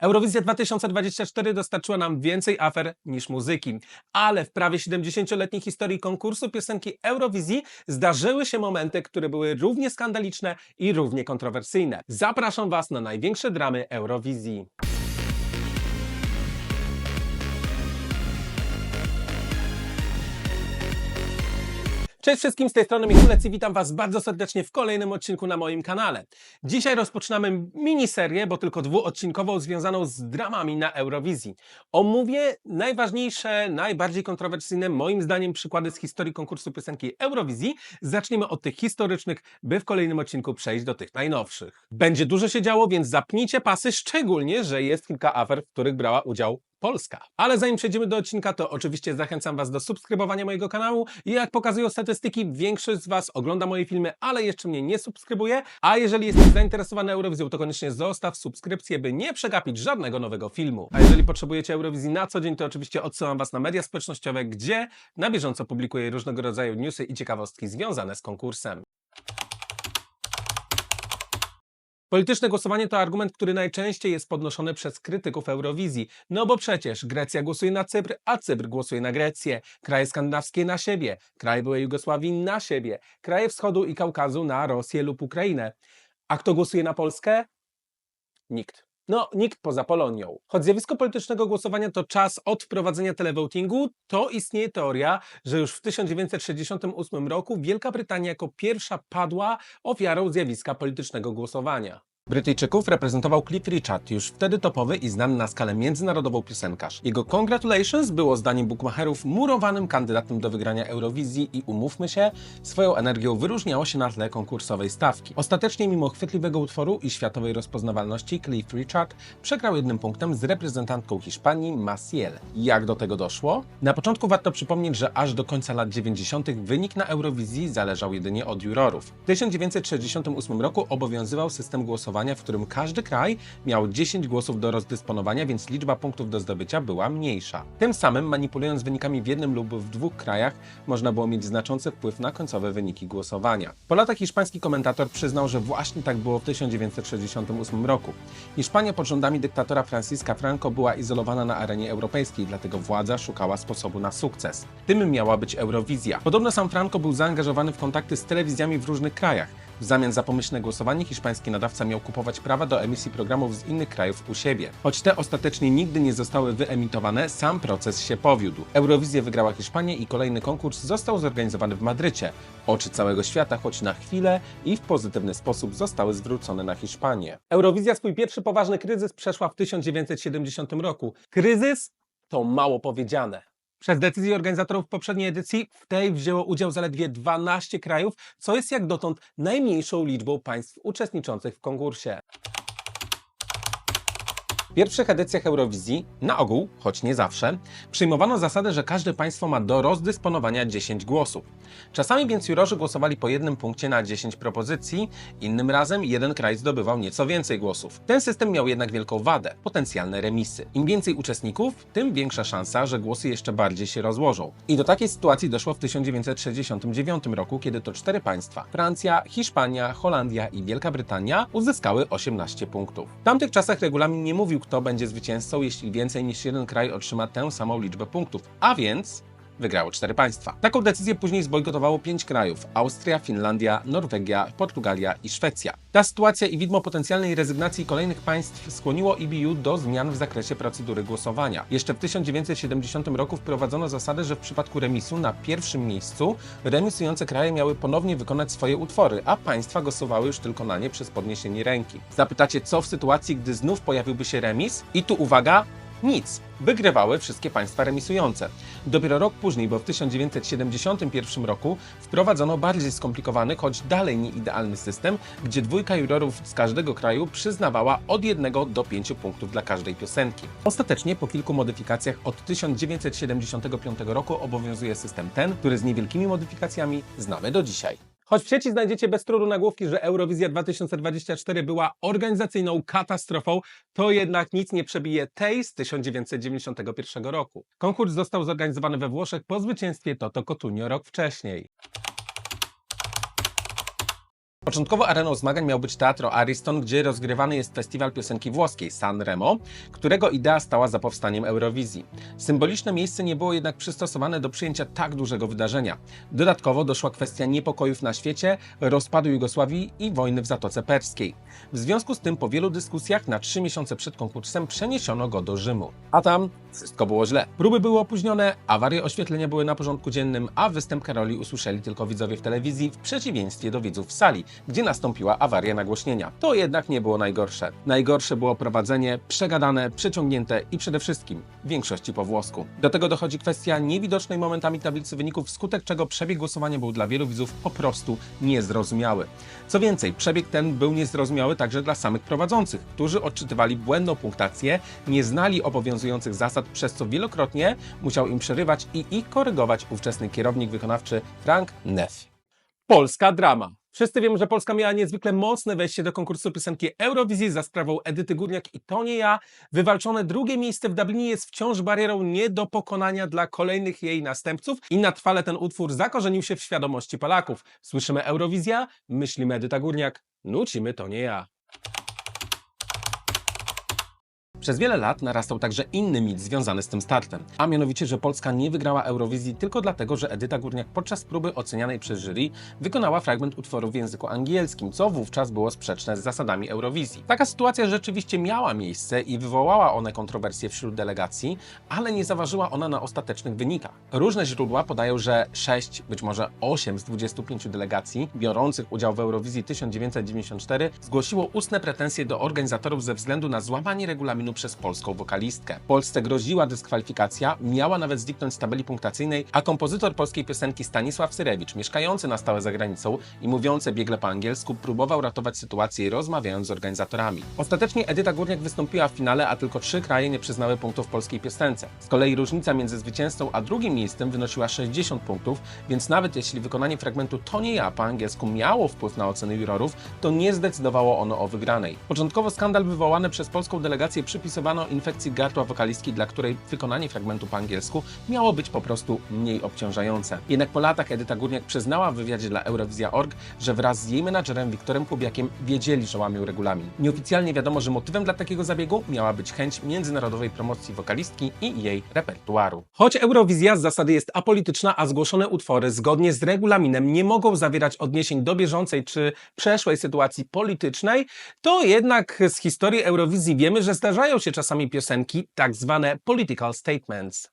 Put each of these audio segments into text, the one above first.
Eurowizja 2024 dostarczyła nam więcej afer niż muzyki, ale w prawie 70-letniej historii konkursu piosenki Eurowizji zdarzyły się momenty, które były równie skandaliczne i równie kontrowersyjne. Zapraszam Was na największe dramy Eurowizji. Cześć wszystkim, z tej strony Michulec i witam Was bardzo serdecznie w kolejnym odcinku na moim kanale. Dzisiaj rozpoczynamy miniserię, bo tylko dwuodcinkową, związaną z dramami na Eurowizji. Omówię najważniejsze, najbardziej kontrowersyjne, moim zdaniem, przykłady z historii konkursu piosenki Eurowizji. Zaczniemy od tych historycznych, by w kolejnym odcinku przejść do tych najnowszych. Będzie dużo się działo, więc zapnijcie pasy, szczególnie, że jest kilka afer, w których brała udział Polska. Ale zanim przejdziemy do odcinka, to oczywiście zachęcam Was do subskrybowania mojego kanału i jak pokazują statystyki, większość z Was ogląda moje filmy, ale jeszcze mnie nie subskrybuje, a jeżeli jesteś zainteresowany Eurowizją, to koniecznie zostaw subskrypcję, by nie przegapić żadnego nowego filmu. A jeżeli potrzebujecie Eurowizji na co dzień, to oczywiście odsyłam Was na media społecznościowe, gdzie na bieżąco publikuję różnego rodzaju newsy i ciekawostki związane z konkursem. Polityczne głosowanie to argument, który najczęściej jest podnoszony przez krytyków Eurowizji. No bo przecież Grecja głosuje na Cypr, a Cypr głosuje na Grecję. Kraje skandynawskie na siebie, kraje byłej Jugosławii na siebie, kraje wschodu i Kaukazu na Rosję lub Ukrainę. A kto głosuje na Polskę? Nikt. No, nikt poza Polonią. Choć zjawisko politycznego głosowania to czas od wprowadzenia televotingu, to istnieje teoria, że już w 1968 roku Wielka Brytania jako pierwsza padła ofiarą zjawiska politycznego głosowania. Brytyjczyków reprezentował Cliff Richard, już wtedy topowy i znany na skalę międzynarodową piosenkarz. Jego Congratulations było zdaniem bookmacherów murowanym kandydatem do wygrania Eurowizji i umówmy się, swoją energią wyróżniało się na tle konkursowej stawki. Ostatecznie mimo chwytliwego utworu i światowej rozpoznawalności Cliff Richard przegrał jednym punktem z reprezentantką Hiszpanii Maciel. Jak do tego doszło? Na początku warto przypomnieć, że aż do końca lat 90. wynik na Eurowizji zależał jedynie od jurorów. W 1968 roku obowiązywał system głosowania w którym każdy kraj miał 10 głosów do rozdysponowania, więc liczba punktów do zdobycia była mniejsza. Tym samym, manipulując wynikami w jednym lub w dwóch krajach, można było mieć znaczący wpływ na końcowe wyniki głosowania. Po latach hiszpański komentator przyznał, że właśnie tak było w 1968 roku. Hiszpania pod rządami dyktatora Francisca Franco była izolowana na arenie europejskiej, dlatego władza szukała sposobu na sukces. Tym miała być Eurowizja. Podobno sam Franco był zaangażowany w kontakty z telewizjami w różnych krajach. W zamian za pomyślne głosowanie hiszpański nadawca miał kupować prawa do emisji programów z innych krajów u siebie. Choć te ostatecznie nigdy nie zostały wyemitowane, sam proces się powiódł. Eurowizję wygrała Hiszpania i kolejny konkurs został zorganizowany w Madrycie. Oczy całego świata, choć na chwilę i w pozytywny sposób zostały zwrócone na Hiszpanię. Eurowizja swój pierwszy poważny kryzys przeszła w 1970 roku. Kryzys to mało powiedziane. Przez decyzję organizatorów poprzedniej edycji w tej wzięło udział zaledwie 12 krajów, co jest jak dotąd najmniejszą liczbą państw uczestniczących w konkursie. W pierwszych edycjach Eurowizji, na ogół, choć nie zawsze, przyjmowano zasadę, że każde państwo ma do rozdysponowania 10 głosów. Czasami więc jurorzy głosowali po jednym punkcie na 10 propozycji, innym razem jeden kraj zdobywał nieco więcej głosów. Ten system miał jednak wielką wadę potencjalne remisy. Im więcej uczestników, tym większa szansa, że głosy jeszcze bardziej się rozłożą. I do takiej sytuacji doszło w 1969 roku, kiedy to cztery państwa Francja, Hiszpania, Holandia i Wielka Brytania uzyskały 18 punktów. W tamtych czasach regulamin nie mówił, kto będzie zwycięzcą, jeśli więcej niż jeden kraj otrzyma tę samą liczbę punktów. A więc wygrało cztery państwa. Taką decyzję później zbojkotowało pięć krajów: Austria, Finlandia, Norwegia, Portugalia i Szwecja. Ta sytuacja i widmo potencjalnej rezygnacji kolejnych państw skłoniło EBU do zmian w zakresie procedury głosowania. Jeszcze w 1970 roku wprowadzono zasadę, że w przypadku remisu na pierwszym miejscu remisujące kraje miały ponownie wykonać swoje utwory, a państwa głosowały już tylko na nie przez podniesienie ręki. Zapytacie, co w sytuacji, gdy znów pojawiłby się remis? I tu uwaga, nic. Wygrywały wszystkie państwa remisujące. Dopiero rok później, bo w 1971 roku, wprowadzono bardziej skomplikowany, choć dalej nieidealny system, gdzie dwójka jurorów z każdego kraju przyznawała od 1 do 5 punktów dla każdej piosenki. Ostatecznie po kilku modyfikacjach od 1975 roku obowiązuje system ten, który z niewielkimi modyfikacjami znamy do dzisiaj. Choć w sieci znajdziecie bez trudu nagłówki, że Eurowizja 2024 była organizacyjną katastrofą, to jednak nic nie przebije tej z 1991 roku. Konkurs został zorganizowany we Włoszech po zwycięstwie Toto Cotugno rok wcześniej. Początkowo areną zmagań miał być Teatro Ariston, gdzie rozgrywany jest festiwal piosenki włoskiej San Remo, którego idea stała za powstaniem Eurowizji. Symboliczne miejsce nie było jednak przystosowane do przyjęcia tak dużego wydarzenia. Dodatkowo doszła kwestia niepokojów na świecie, rozpadu Jugosławii i wojny w Zatoce Perskiej. W związku z tym po wielu dyskusjach na trzy miesiące przed konkursem przeniesiono go do Rzymu. A tam wszystko było źle. Próby były opóźnione, awarie oświetlenia były na porządku dziennym, a występ Karoli usłyszeli tylko widzowie w telewizji w przeciwieństwie do widzów w sali, gdzie nastąpiła awaria nagłośnienia. To jednak nie było najgorsze. Najgorsze było prowadzenie przegadane, przeciągnięte i przede wszystkim w większości po włosku. Do tego dochodzi kwestia niewidocznej momentami tablicy wyników, wskutek czego przebieg głosowania był dla wielu widzów po prostu niezrozumiały. Co więcej, przebieg ten był niezrozumiały także dla samych prowadzących, którzy odczytywali błędną punktację, nie znali obowiązujących zasad, przez co wielokrotnie musiał im przerywać i ich korygować ówczesny kierownik wykonawczy Frank Neff. Polska drama. Wszyscy wiemy, że Polska miała niezwykle mocne wejście do konkursu piosenki Eurowizji za sprawą Edyty Górniak i to nie ja. Wywalczone drugie miejsce w Dublinie jest wciąż barierą nie do pokonania dla kolejnych jej następców i na trwale ten utwór zakorzenił się w świadomości Polaków. Słyszymy Eurowizja, myślimy Edyta Górniak, nucimy to nie ja. Przez wiele lat narastał także inny mit związany z tym startem, a mianowicie, że Polska nie wygrała Eurowizji tylko dlatego, że Edyta Górniak podczas próby ocenianej przez jury wykonała fragment utworu w języku angielskim, co wówczas było sprzeczne z zasadami Eurowizji. Taka sytuacja rzeczywiście miała miejsce i wywołała one kontrowersje wśród delegacji, ale nie zaważyła ona na ostatecznych wynikach. Różne źródła podają, że 6, być może 8 z 25 delegacji biorących udział w Eurowizji 1994 zgłosiło ustne pretensje do organizatorów ze względu na złamanie regulaminu przez polską wokalistkę. Polsce groziła dyskwalifikacja, miała nawet zniknąć z tabeli punktacyjnej, a kompozytor polskiej piosenki Stanisław Syrewicz, mieszkający na stałe za granicą i mówiący biegle po angielsku, próbował ratować sytuację rozmawiając z organizatorami. Ostatecznie Edyta Górniak wystąpiła w finale, a tylko trzy kraje nie przyznały punktów polskiej piosence. Z kolei różnica między zwycięzcą a drugim miejscem wynosiła 60 punktów, więc nawet jeśli wykonanie fragmentu To nie ja po angielsku miało wpływ na oceny jurorów, to nie zdecydowało ono o wygranej. Początkowo skandal wywołany przez polską delegację przypisywano infekcji gardła wokalistki, dla której wykonanie fragmentu po angielsku miało być po prostu mniej obciążające. Jednak po latach Edyta Górniak przyznała w wywiadzie dla Eurowizja.org, że wraz z jej menadżerem Wiktorem Kubiakiem wiedzieli, że łamią regulamin. Nieoficjalnie wiadomo, że motywem dla takiego zabiegu miała być chęć międzynarodowej promocji wokalistki i jej repertuaru. Choć Eurowizja z zasady jest apolityczna, a zgłoszone utwory zgodnie z regulaminem nie mogą zawierać odniesień do bieżącej czy przeszłej sytuacji politycznej, to jednak z historii Eurowizji wiemy, że zdarzają się czasami piosenki, tak zwane political statements.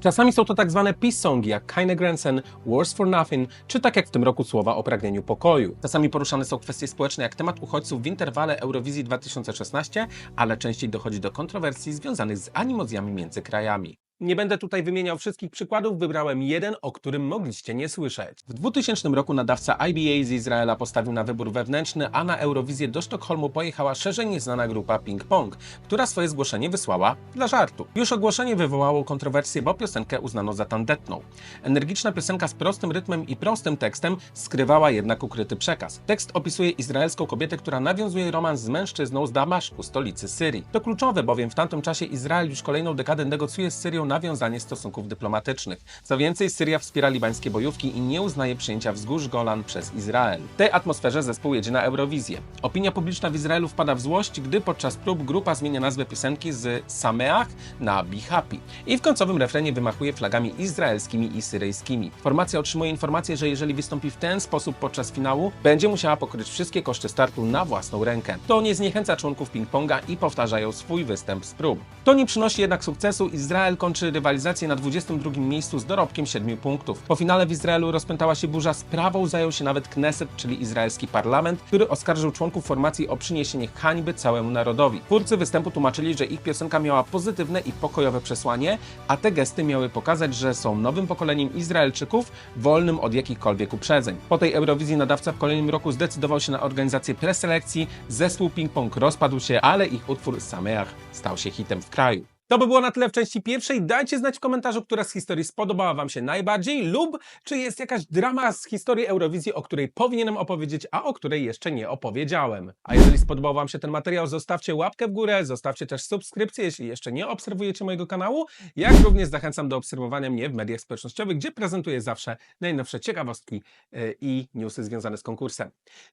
Czasami są to tak zwane peace songi, jak Keine Grenzen, Wars for Nothing, czy tak jak w tym roku słowa o pragnieniu pokoju. Czasami poruszane są kwestie społeczne, jak temat uchodźców w interwale Eurowizji 2016, ale częściej dochodzi do kontrowersji związanych z animozjami między krajami. Nie będę tutaj wymieniał wszystkich przykładów, wybrałem jeden, o którym mogliście nie słyszeć. W 2000 roku nadawca IBA z Izraela postawił na wybór wewnętrzny, a na Eurowizję do Sztokholmu pojechała szerzej nieznana grupa Ping Pong, która swoje zgłoszenie wysłała dla żartu. Już ogłoszenie wywołało kontrowersję, bo piosenkę uznano za tandetną. Energiczna piosenka z prostym rytmem i prostym tekstem skrywała jednak ukryty przekaz. Tekst opisuje izraelską kobietę, która nawiązuje romans z mężczyzną z Damaszku, stolicy Syrii. To kluczowe, bowiem w tamtym czasie Izrael już kolejną dekadę negocjuje z Syrią nawiązanie stosunków dyplomatycznych. Co więcej, Syria wspiera libańskie bojówki i nie uznaje przyjęcia wzgórz Golan przez Izrael. W tej atmosferze zespół jedzie na Eurowizję. Opinia publiczna w Izraelu wpada w złość, gdy podczas prób grupa zmienia nazwę piosenki z Sameach na Be Happy. I w końcowym refrenie wymachuje flagami izraelskimi i syryjskimi. Formacja otrzymuje informację, że jeżeli wystąpi w ten sposób podczas finału, będzie musiała pokryć wszystkie koszty startu na własną rękę. To nie zniechęca członków ping-ponga i powtarzają swój występ z prób. To nie przynosi jednak sukcesu. Izrael kończy rywalizację na 22 miejscu z dorobkiem 7 punktów. Po finale w Izraelu rozpętała się burza, sprawą zajął się nawet Knesset, czyli izraelski parlament, który oskarżył członków formacji o przyniesienie hańby całemu narodowi. Twórcy występu tłumaczyli, że ich piosenka miała pozytywne i pokojowe przesłanie, a te gesty miały pokazać, że są nowym pokoleniem Izraelczyków, wolnym od jakichkolwiek uprzedzeń. Po tej Eurowizji nadawca w kolejnym roku zdecydował się na organizację preselekcji, zespół ping-pong rozpadł się, ale ich utwór Sameach stał się hitem w kraju. To by było na tyle w części pierwszej. Dajcie znać w komentarzu, która z historii spodobała Wam się najbardziej lub czy jest jakaś drama z historii Eurowizji, o której powinienem opowiedzieć, a o której jeszcze nie opowiedziałem. A jeżeli spodobał Wam się ten materiał, zostawcie łapkę w górę, zostawcie też subskrypcję, jeśli jeszcze nie obserwujecie mojego kanału, jak również zachęcam do obserwowania mnie w mediach społecznościowych, gdzie prezentuję zawsze najnowsze ciekawostki yy, i newsy związane z konkursem.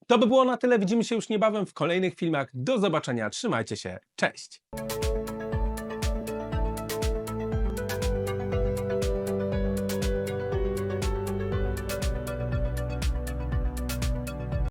To by było na tyle. Widzimy się już niebawem w kolejnych filmach. Do zobaczenia. Trzymajcie się. Cześć.